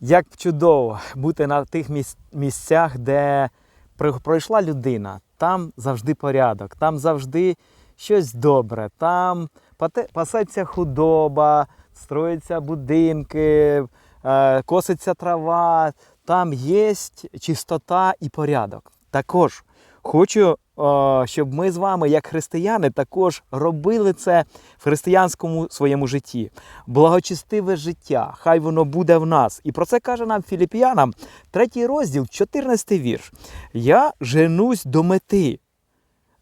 Як чудово бути на тих місцях, де пройшла людина. Там завжди порядок, там завжди щось добре, там пасеться худоба, строяться будинки, е, коситься трава, там є чистота і порядок. Також хочу, щоб ми з вами, як християни, також робили це в християнському своєму житті. Благочестиве життя, хай воно буде в нас. І про це каже нам Філіп'янам, третій розділ, 14 вірш. Я женусь до мети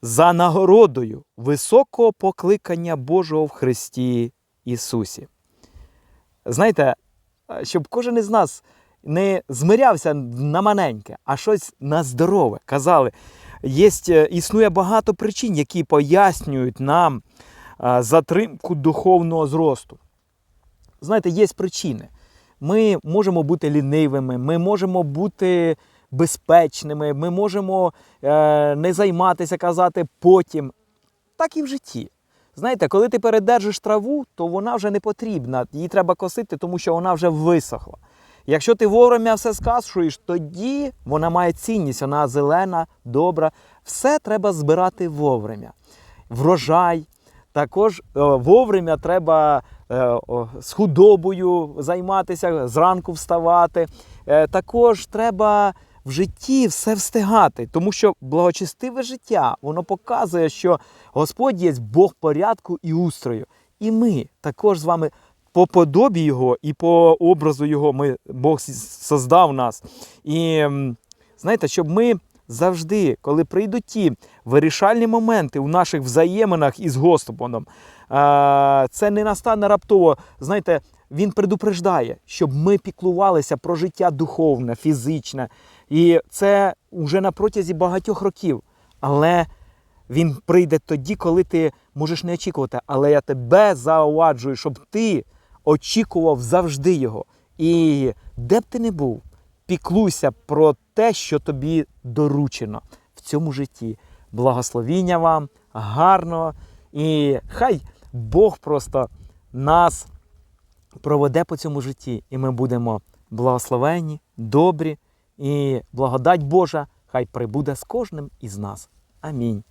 за нагородою високого покликання Божого в Христі Ісусі. Знаєте, е, щоб кожен із нас не змирявся на маленьке, а щось на здорове. Казали, єсть, е, існує багато причин, які пояснюють нам затримку духовного зросту. Знаєте, є причини. Ми можемо бути лінивими, ми можемо бути безпечними, ми можемо е, не займатися, казати потім. Так і в житті. Знаєте, коли ти передержиш траву, то вона вже не потрібна. Її треба косити, тому що вона вже висохла. Якщо ти вовремя все скашуєш, тоді вона має цінність, вона зелена, добра. Все треба збирати вовремя. Врожай. Також е, вовремя треба е, з худобою займатися, зранку вставати. Е, також треба в житті все встигати, тому що благочестиве життя воно показує, що Господь є Бог порядку і устрою. І ми також з вами по подобі Його і по образу Його ми, Бог создав нас. І знаєте, щоб ми завжди, коли прийдуть ті вирішальні моменти у наших взаєминах із Господом, це не настане раптово. Знаєте, він предупреждає, щоб ми піклувалися про життя духовне, фізичне. І це вже на протязі багатьох років. Але він прийде тоді, коли ти можеш не очікувати. Але я тебе зауваджую, щоб ти очікував завжди його. І де б ти не був, піклуйся про те, що тобі доручено в цьому житті. Благословіння вам, гарного. І хай Бог просто нас проведе по цьому житті, і ми будемо благословенні, добрі, і благодать Божа хай прибуде з кожним із нас. Амінь.